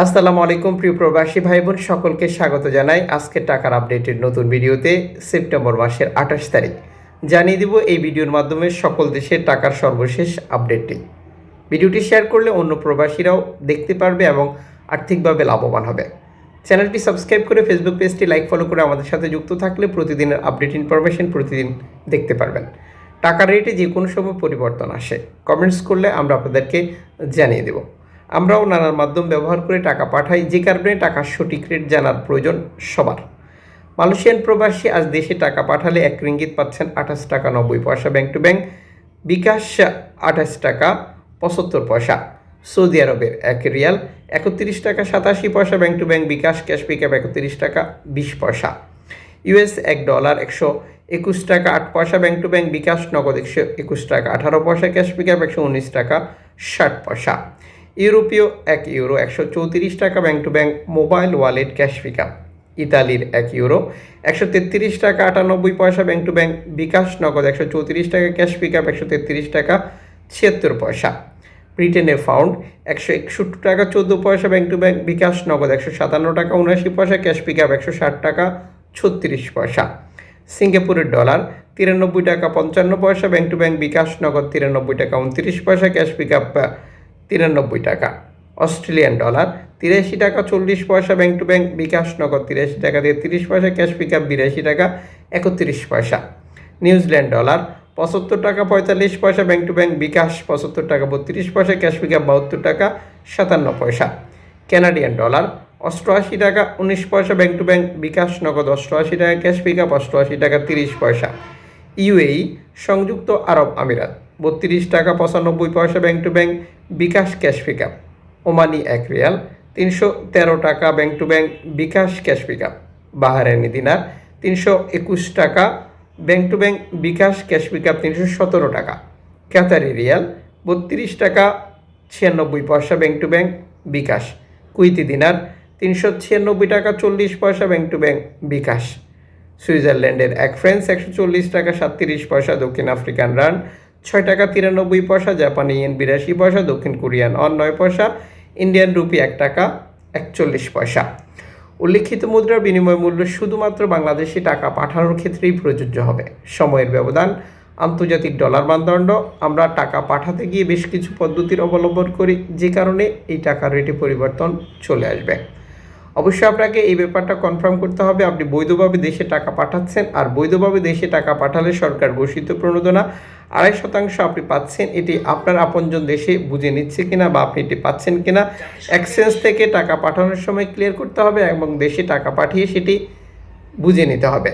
আসসালামু আলাইকুম, প্রিয় প্রবাসী ভাই বোন সকলকে স্বাগত জানাই আজকে টাকার আপডেটের নতুন ভিডিওতে সেপ্টেম্বর মাসের আঠাশ তারিখ। জানিয়ে দিব এই ভিডিওর মাধ্যমে সকল দেশের টাকার সর্বশেষ আপডেটটি। ভিডিওটি শেয়ার করলে অন্য প্রবাসীরাও দেখতে পারবে এবং আর্থিকভাবে লাভবান হবে। চ্যানেলটি সাবস্ক্রাইব করে ফেসবুক পেজটি লাইক, ফলো করে আমাদের সাথে যুক্ত থাকলে প্রতিদিনের আপডেট ইনফরমেশন প্রতিদিন দেখতে পারবেন। টাকার রেটে যে কোনো সময় পরিবর্তন আসে। কমেন্টস করলে আমরা আপনাদেরকে জানিয়ে দেব। আমরাও নানান মাধ্যম ব্যবহার করে টাকা পাঠাই, যে কারণে টাকার সঠিক রেট জানার প্রয়োজন সবার। মালয়েশিয়ান প্রবাসী আজ দেশে টাকা পাঠালে এক রিঙ্গিত পাচ্ছেন আঠাশ টাকা নব্বই পয়সা ব্যাংক টু ব্যাংক, বিকাশ আঠাশ টাকা পঁচাত্তর পয়সা। সৌদি আরবের এক রিয়াল একত্রিশ টাকা সাতাশি পয়সা, bank to bank, bKash, cash pickup একত্রিশ টাকা বিশ পয়সা। ইউএস এক ডলার একশো একুশ টাকা আট পয়সা, ব্যাংক টু ব্যাংক, বিকাশ নগদ একশো একুশ টাকা আঠারো পয়সা, ক্যাশ পিকআপ একশো উনিশ টাকা ষাট পয়সা। ইউরোপীয় এক ইউরো, একশো চৌত্রিশ টাকা bank to bank mobile wallet cash pickup. ইতালির এক ইউরো, একশো তেত্রিশ টাকা আটানব্বই পয়সা ব্যাংক টু ব্যাংক বিকাশ নগদ, একশো চৌত্রিশ টাকা ক্যাশ পিকআপ, একশো তেত্রিশ টাকা ছিয়াত্তর পয়সা। ব্রিটেনের ফাউন্ড, একশো একষট্টি টাকা চোদ্দ পয়সা ব্যাংক টু ব্যাংক বিকাশ নগদ, একশো সাতান্ন টাকা উনআশি পয়সা ক্যাশ পিকআপ, একশো ষাট টাকা ছত্রিশ পয়সা। সিঙ্গাপুরের ডলার, তিরানব্বই টাকা পঞ্চান্ন পয়সা ব্যাংক টু ব্যাংক বিকাশ নগদ, তিরানব্বই টাকা উনত্রিশ পয়সা ক্যাশ পিকআপ তিরানব্বই টাকা। অস্ট্রেলিয়ান ডলার, তিরাশি টাকা চল্লিশ পয়সা ব্যাংক টু ব্যাংক, বিকাশ নগদ তিরাশি টাকা দিয়ে তিরিশ পয়সা, ক্যাশ পিক আপ বিরাশি টাকা, একত্রিশ পয়সা। নিউজিল্যান্ড ডলার, পঁচাত্তর টাকা পঁয়তাল্লিশ পয়সা ব্যাংক টু ব্যাংক, বিকাশ পঁচাত্তর টাকা বত্রিশ পয়সা, ক্যাশ পিক আপ বাহাত্তর টাকা, সাতান্ন পয়সা। কানাডিয়ান ডলার, অষ্টআশি টাকা উনিশ পয়সা ব্যাংক টু ব্যাংক, বিকাশ নগদ অষ্টআশি টাকা, ক্যাশ পিক আপ অষ্টআশি টাকা তিরিশ পয়সা। ইউএই, সংযুক্ত আরব আমিরাত। বত্রিশ টাকা পঁচানব্বই পয়সা bank to bank bKash cash pickup Omani এক রিয়াল, তিনশো তেরো টাকা bank to bank bKash cash pickup Bahraini দিনার তিনশো একুশ টাকা bank to bank bKash cash pickup তিনশো সতেরো টাকা। ক্যাতারি রিয়াল, বত্রিশ টাকা ছিয়ানব্বই পয়সা bank to bank bKash. Kuwaiti দিনার, তিনশো ছিয়ানব্বই টাকা চল্লিশ পয়সা ব্যাংক টু ব্যাংক বিকাশ। সুইজারল্যান্ডের এক ফ্রেন্স, একশো চল্লিশ টাকা সাতত্রিশ পয়সা দক্ষিণ আফ্রিকান রান ছয় টাকা তিরানব্বই পয়সা, জাপানি ইয়েন বিরাশি পয়সা, দক্ষিণ কোরিয়ান অন নয় পয়সা, ইন্ডিয়ান রুপি এক টাকা একচল্লিশ পয়সা। উল্লিখিত মুদ্রার বিনিময় মূল্য শুধুমাত্র বাংলাদেশি টাকা পাঠানোর ক্ষেত্রেই প্রযোজ্য হবে। সময়ের ব্যবধান, আন্তর্জাতিক ডলার মানদণ্ড, আমরা টাকা পাঠাতে গিয়ে বেশ কিছু পদ্ধতির অবলম্বন করি, যে কারণে এই টাকার রেটে পরিবর্তন চলে আসবে। অবশ্যই আপনাকে এই ব্যাপারটা কনফার্ম করতে হবে, আপনি বৈধভাবে দেশে টাকা পাঠাচ্ছেন, আর বৈধভাবে দেশে টাকা পাঠালে সরকার ঘোষিত প্রণোদনা আড়াই শতাংশ আপনি পাচ্ছেন, এটি আপনার আপনজন দেশে বুঝে নিচ্ছে কিনা বা আপনি এটি পাচ্ছেন কিনা। এক্সচেঞ্জ থেকে টাকা পাঠানোর সময় ক্লিয়ার করতে হবে এবং দেশে টাকা পাঠিয়ে সেটি বুঝে নিতে হবে।